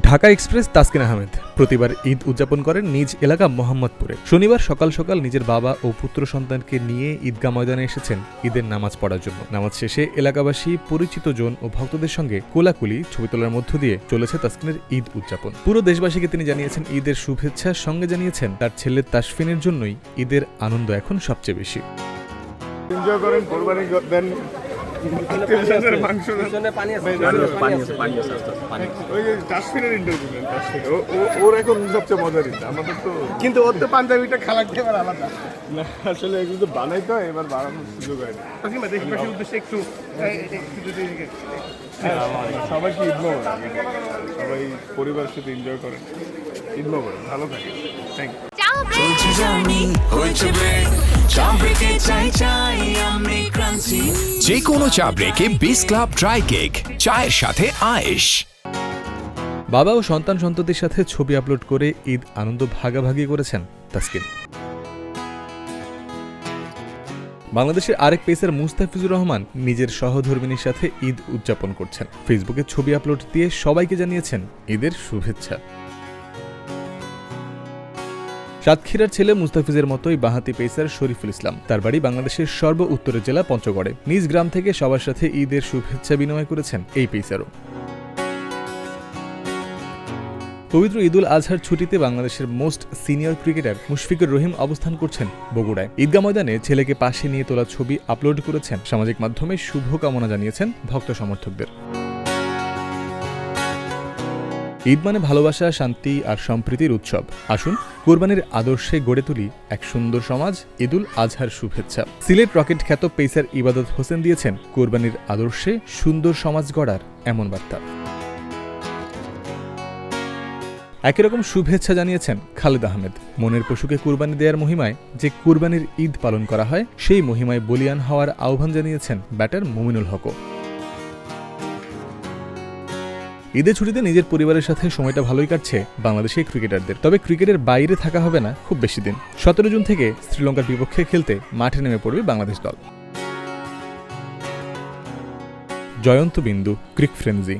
Dhaka express, Taskin Ahmed. প্রতিবার ঈদ উদযাপন করেন নিজ এলাকা মোহাম্মদপুরে। শনিবার সকাল সকাল নিজের বাবা ও পুত্র সন্তানকে নিয়ে ঈদগাহ ময়দানে এসেছেন ঈদের নামাজ পড়ার জন্য। নামাজ শেষে এলাকাবাসী, পরিচিত জন ও ভক্তদের সঙ্গে কোলাকুলি, ছবি তোলার মধ্য দিয়ে চলেছে তাসকিনের ঈদ উদযাপন। পুরো দেশবাসীকে তিনি জানিয়েছেন ঈদের শুভেচ্ছা, সঙ্গে জানিয়েছেন তার ছেলে তাসফিনের জন্যই ঈদের আনন্দ এখন সবচেয়ে বেশি। মাংস পানি আছে পানি আছে। ওই যে কাশ্মীরের ও- ওর এখন সবচেয়ে মজার ঈদ আমাদের তো কিন্তু ওর তো পাঞ্জাবিটা খেলার এবার আলাদা আসলে এগুলো তো বানাই তো এবার বানানোর সুযোগ হয় একটু সবাইকে ঈদ মোবারক সবাই পরিবারের সাথে এনজয় করেন ঈদ মোবারক ভালো থাকে থ্যাংক ইউ চলছে জার্নি চা ব্রেকে চাই চাই আমি ক্রান্তি। যে কোনো চা ব্রেকে বিস ক্লাব ড্রাই কেক চায়ের সাথে আয়েশ। বাবা ও সন্তান সন্ততির সাথে ছবি আপলোড করে ঈদ আনন্দ ভাগাভাগি করেছেন তাসকিন। বাংলাদেশের আরেক পেসার মুস্তাফিজুর রহমান নিজের সহধর্মিনীর সাথে ঈদ উদযাপন করছেন। ফেসবুকে ছবি আপলোড দিয়ে সবাইকে জানিয়েছেন ঈদের শুভেচ্ছা। সাতক্ষীরার ছেলে মুস্তাফিজের মতোই বাহাতি পেসার শরীফুল ইসলাম। তার বাড়ি বাংলাদেশের সর্ব উত্তরের জেলা পঞ্চগড়ে। নিজ গ্রাম থেকে সবার সাথে ঈদের শুভেচ্ছা বিনিময় করেছেন এই পেসারও। পবিত্র ঈদুল আজহার ছুটিতে বাংলাদেশের most senior cricketer Mushfiqur Rahim অবস্থান করছেন বগুড়ায়। ঈদগাহ ময়দানে ছেলেকে পাশে নিয়ে তোলা ছবি আপলোড করেছেন সামাজিক মাধ্যমে শুভকামনা জানিয়েছেন ভক্ত সমর্থকদের। ঈদ মানে ভালোবাসা, শান্তি আর সম্প্রীতির উৎসব। আসুন কোরবানির আদর্শে গড়ে তুলি এক সুন্দর সমাজ। ঈদুল আজহার শুভেচ্ছা। সিলেট রকেট খ্যাত পেসার ইবাদত হোসেন দিয়েছেন, কোরবানির আদর্শে সুন্দর সমাজ গড়ার এমন বার্তা। একই রকম শুভেচ্ছা জানিয়েছেন খালেদ আহমেদ। মনের পশুকে কুরবানি দেওয়ার মহিমায় যে কুরবানির ঈদ পালন করা হয়, সেই মহিমায় বলিয়ান হওয়ার আহ্বান জানিয়েছেন ব্যাটার মুমিনুল হকও। ঈদের ছুটিতে নিজের পরিবারের সাথে সময়টা ভালোই কাটছে বাংলাদেশের ক্রিকেটারদের। তবে ক্রিকেটের বাইরে থাকা হবে না খুব বেশি দিন। সতেরো জুন থেকে শ্রীলঙ্কার বিপক্ষে খেলতে মাঠে নেমে পড়বে বাংলাদেশ দল। জয়ন্ত বিন্দু, ক্রিক ফ্রেন্সি।